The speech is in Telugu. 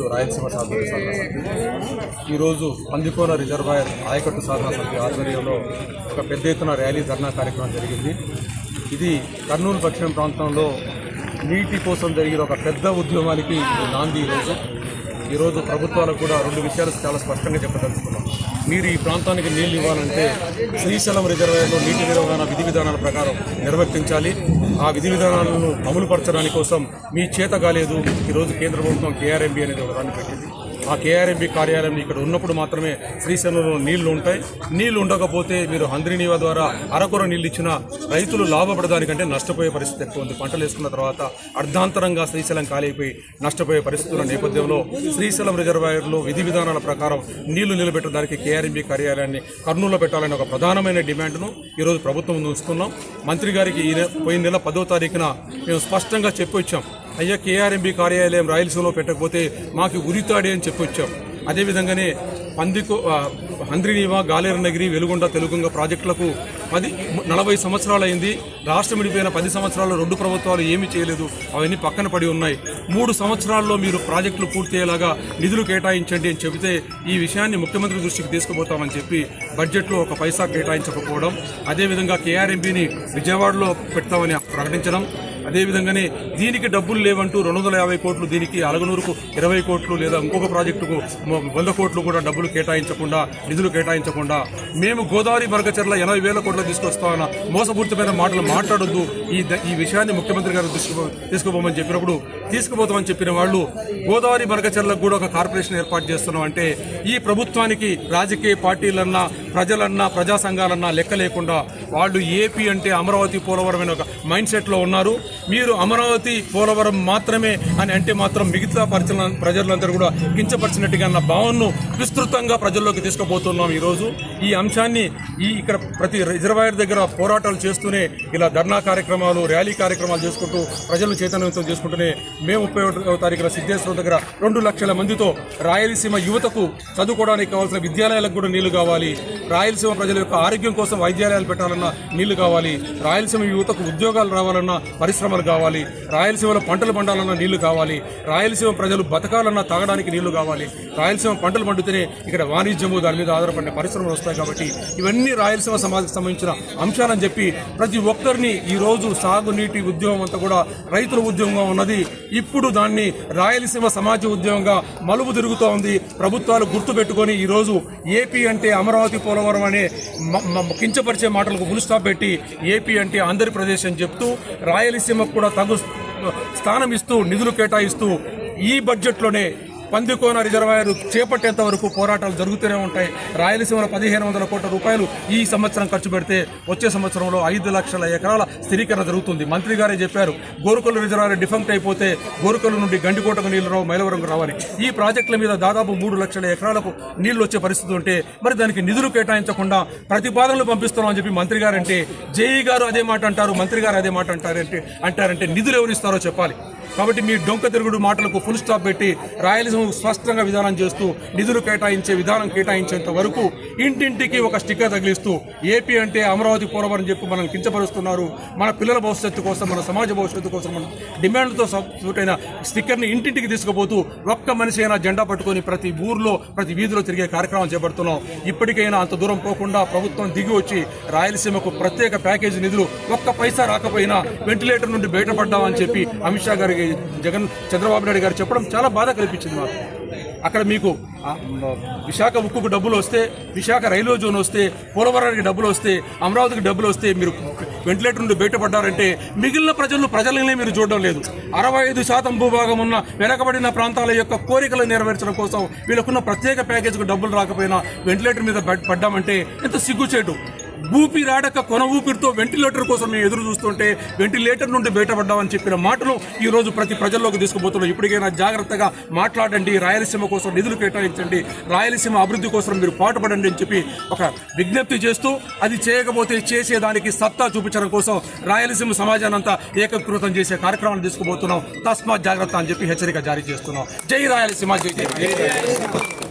రాయలసీమ సాధన సాధన సమితి ఈరోజు పందికోన రిజర్వాయర్ ఆయకట్టు సాధన సమితి ఆధ్వర్యంలో ఒక పెద్ద ఎత్తున ర్యాలీ ధర్నా కార్యక్రమం జరిగింది. ఇది కర్నూలు పశ్చిమ ప్రాంతంలో నీటి కోసం జరిగిన ఒక పెద్ద ఉద్యమానికి నాంది ఈరోజు. ఈరోజు ప్రభుత్వాలకు కూడా రెండు విషయాలు చాలా స్పష్టంగా చెప్పదలుచుకున్నాం. మీరు ఈ ప్రాంతానికి నీళ్ళు ఇవ్వాలంటే శ్రీశైలం రిజర్వాయర్లో నీటి నిర్వహణ విధి విధానాల ప్రకారం నిర్వర్తించాలి. ఆ విధి విధానాలను అమలుపరచడానికి కోసం మీ చేత కాలేదు. ఈరోజు కేంద్ర ప్రభుత్వం కేఆర్ఎంబి అనేది ఒక దాన్ని పెట్టింది. ఆ కేఆర్ఎంబి కార్యాలయం ఇక్కడ ఉన్నప్పుడు మాత్రమే శ్రీశైలంలో నీళ్ళు ఉంటాయి. నీళ్ళు ఉండకపోతే మీరు హంద్రినీవా ద్వారా అరకొర నీళ్ళు ఇచ్చిన రైతులు లాభపడడానికంటే నష్టపోయే పరిస్థితి ఎక్కువ ఉంది. పంటలు వేసుకున్న తర్వాత అర్ధాంతరంగా శ్రీశైలం ఖాళీపోయి నష్టపోయే పరిస్థితుల నేపథ్యంలో శ్రీశైలం రిజర్వాయర్లో విధి విధానాల ప్రకారం నీళ్ళు నిలబెట్టడానికి కేఆర్ఎంబి కార్యాలయాన్ని కర్నూలులో పెట్టాలని ఒక ప్రధానమైన డిమాండ్ను ఈరోజు ప్రభుత్వం ముందు ఉంచుతున్నాం. మంత్రి గారికి ఈ పోయిన నెల పదో తారీఖున మేము స్పష్టంగా చెప్పొచ్చాం. అయ్యా కేఆర్ఎంబి కార్యాలయం రాయలసీమలో పెట్టకపోతే మాకు ఉరితాడే అని చెప్పి వచ్చాం. అదేవిధంగానే పందికో హంద్రినీవ గాలేరనగిరి వెలుగొండ తెలుగుంగ ప్రాజెక్టులకు పది నలభై సంవత్సరాలు అయింది రాష్ట్రం విడిపోయిన పది సంవత్సరాల్లో రెండు ప్రభుత్వాలు ఏమీ చేయలేదు. అవన్నీ పక్కన పడి ఉన్నాయి. మూడు సంవత్సరాల్లో మీరు ప్రాజెక్టులు పూర్తి అయ్యేలాగా నిధులు కేటాయించండి అని చెబితే ఈ విషయాన్ని ముఖ్యమంత్రి దృష్టికి తీసుకుపోతామని చెప్పి బడ్జెట్లో ఒక పైసా కేటాయించకపోవడం అదేవిధంగా కేఆర్ఎంపీని విజయవాడలో పెడతామని ప్రకటించడం అదేవిధంగానే దీనికి డబ్బులు లేవంటూ రెండు వందల యాభై కోట్లు దీనికి అలగనూరుకు ఇరవై కోట్లు లేదా ఇంకొక ప్రాజెక్టుకు వంద కోట్లు కూడా డబ్బులు కేటాయించకుండా నిధులు కేటాయించకుండా మేము గోదావరి వర్గచర్ల ఎనభై వేల కోట్లు తీసుకొస్తామన్న మోసపూరితమైన మాటలు మాట్లాడొద్దు. ఈ ద- ఈ విషయాన్ని ముఖ్యమంత్రి గారు తీసుకు తీసుకుపోమని చెప్పినప్పుడు తీసుకుపోతామని చెప్పిన వాళ్ళు గోదావరి వర్గచర్లకు కూడా ఒక కార్పొరేషన్ ఏర్పాటు చేస్తున్నాం అంటే ఈ ప్రభుత్వానికి రాజకీయ పార్టీలన్నా ప్రజలన్నా ప్రజా సంఘాలన్నా లెక్క లేకుండా వాళ్ళు ఏపీ అంటే అమరావతి పోలవరం అనే ఒక మైండ్ సెట్లో ఉన్నారు. మీరు అమరావతి పోలవరం మాత్రమే అని అంటే మాత్రం మిగతా పరిచల ప్రజలందరూ కూడా కించపరిచినట్టుగా అన్న భావనను విస్తృతంగా ప్రజల్లోకి తీసుకుపోతున్నాం ఈరోజు. ఈ అంశాన్ని ఈ ఇక్కడ ప్రతి రిజర్వాయర్ దగ్గర పోరాటాలు చేస్తూనే ఇలా ధర్నా కార్యక్రమాలు ర్యాలీ కార్యక్రమాలు చేసుకుంటూ ప్రజలను చైతన్యవంతం చేసుకుంటూనే మే ముప్పై ఒకటో తారీఖున సిద్ధేశ్వరం దగ్గర రెండు లక్షల మందితో రాయలసీమ యువతకు చదువుకోవడానికి కావాల్సిన విద్యాలయాలకు కూడా నీళ్ళు కావాలి. రాయలసీమ ప్రజల యొక్క ఆరోగ్యం కోసం వైద్యాలయాలు పెట్టాలన్నా నీళ్ళు కావాలి. రాయలసీమ యువతకు ఉద్యోగాలు రావాలన్నా పరిశ్రమలు కావాలి. రాయలసీమలో పంటలు పండాలన్నా నీళ్ళు కావాలి. రాయలసీమ ప్రజలు బతకాలన్నా తాగడానికి నీళ్ళు కావాలి. రాయలసీమ పంటలు పండితేనే ఇక్కడ వాణిజ్యము దాని మీద ఆధారపడిన పరిశ్రమలు వస్తాయి కాబట్టి ఇవన్నీ రాయలసీమ సమాజానికి సంబంధించిన అంశాలని చెప్పి ప్రతి ఒక్కరిని ఈ రోజు సాగునీటి ఉద్యమం అంతా కూడా రైతుల ఉద్యమంగా ఉన్నది. ఇప్పుడు దాన్ని రాయలసీమ సమాజ ఉద్యమంగా మలుపు తిరుగుతూ ఉంది ప్రభుత్వాలు గుర్తుపెట్టుకొని ఈ రోజు ఏపీ అంటే అమరావతి పోలవరం అనే కించపరిచే మాటలకు ఫుల్ స్టాప్ పెట్టి ఏపీ అంటే ఆంధ్రప్రదేశ్ అని చెప్తూ రాయలసీమకు కూడా తగు స్థానం ఇస్తూ నిధులు కేటాయిస్తూ ఈ బడ్జెట్లోనే పందికోన రిజర్వాయర్ చేపట్టేంత వరకు పోరాటాలు జరుగుతూనే ఉంటాయి. రాయలసీమలో పదిహేను వందల కోట్ల రూపాయలు ఈ సంవత్సరం ఖర్చు పెడితే వచ్చే సంవత్సరంలో ఐదు లక్షల ఎకరాల స్థిరీకరణ జరుగుతుంది. మంత్రి గారే చెప్పారు గోరుకల్లు రిజర్వాయర్ డిఫంక్ట్ అయిపోతే గోరుకల్లు నుండి గండికోటకు నీళ్ళు రావు మైలవరంకు రావాలి. ఈ ప్రాజెక్టుల మీద దాదాపు మూడు లక్షల ఎకరాలకు నీళ్ళు వచ్చే పరిస్థితి ఉంటే మరి దానికి నిధులు కేటాయించకుండా ప్రతిపాదనలు పంపిస్తున్నామని చెప్పి మంత్రి గారంటే జేఈ గారు అదే మాట అంటారు మంత్రి గారు అదే మాట అంటారంటే అంటారంటే నిధులు ఎవరిస్తారో చెప్పాలి. కాబట్టి మీ డొంక తిరుగుడు మాటలకు ఫుల్ స్టాప్ పెట్టి రాయలసీమ స్పష్టంగా విధానం చేస్తూ నిధులు కేటాయించే విధానం కేటాయించేంత వరకు ఇంటింటికి ఒక స్టిక్కర్ తగిలిస్తూ ఏపీ అంటే అమరావతి పోలవరం చెప్పి మనం కించపరుస్తున్నారు. మన పిల్లల భవిష్యత్తు కోసం మన సమాజ భవిష్యత్తు కోసం మనం డిమాండ్తో సూటైన స్టిక్కర్ని ఇంటింటికి తీసుకుపోతూ ఒక్క మనిషి అయినా జెండా పట్టుకొని ప్రతి ఊర్లో ప్రతి వీధిలో తిరిగే కార్యక్రమం చేపడుతున్నాం. ఇప్పటికైనా అంత దూరం పోకుండా ప్రభుత్వం దిగి వచ్చి రాయలసీమకు ప్రత్యేక ప్యాకేజీ నిధులు ఒక్క పైసా రాకపోయినా వెంటిలేటర్ నుండి బయటపడ్డామని చెప్పి అమిత్ షా గారికి జగన్ చంద్రబాబు నాయుడు గారు చెప్పడం చాలా బాధ కల్పించింది మాకు. అక్కడ మీకు విశాఖ ఉక్కుకు డబ్బులు వస్తే విశాఖ రైల్వే జోన్ వస్తే పోలవరానికి డబ్బులు వస్తే అమరావతికి డబ్బులు వస్తే మీరు వెంటిలేటర్ నుండి బయటపడ్డారంటే మిగిలిన ప్రజలు ప్రజలనే మీరు చూడడం లేదు. అరవై ఐదు శాతం భూభాగం ఉన్న వెనకబడిన ప్రాంతాల యొక్క కోరికలు నెరవేర్చడం కోసం వీళ్ళకున్న ప్రత్యేక ప్యాకేజీకి డబ్బులు రాకపోయినా వెంటిలేటర్ మీద బయట పడ్డామంటే ఎంత సిగ్గుచేటు. ఊపిరాడక కొన ఊపిరితో వెంటిలేటర్ కోసం మేము ఎదురు చూస్తుంటే వెంటిలేటర్ నుండి బయటపడ్డామని చెప్పిన మాటలు ఈరోజు ప్రతి ప్రజల్లోకి తీసుకుపోతున్నాం. ఇప్పటికైనా జాగ్రత్తగా మాట్లాడండి. రాయలసీమ కోసం నిధులు కేటాయించండి. రాయలసీమ అభివృద్ధి కోసం మీరు పాటుపడండి అని చెప్పి ఒక విజ్ఞప్తి చేస్తూ అది చేయకపోతే చేసేదానికి సత్తా చూపించడం కోసం రాయలసీమ సమాజాన్ని అంతా ఏకీకృతం చేసే కార్యక్రమాలు తీసుకుపోతున్నాం. తస్మాత్ జాగ్రత్త అని చెప్పి హెచ్చరిక జారీ చేస్తున్నాం. జై రాయలసీమ జై జై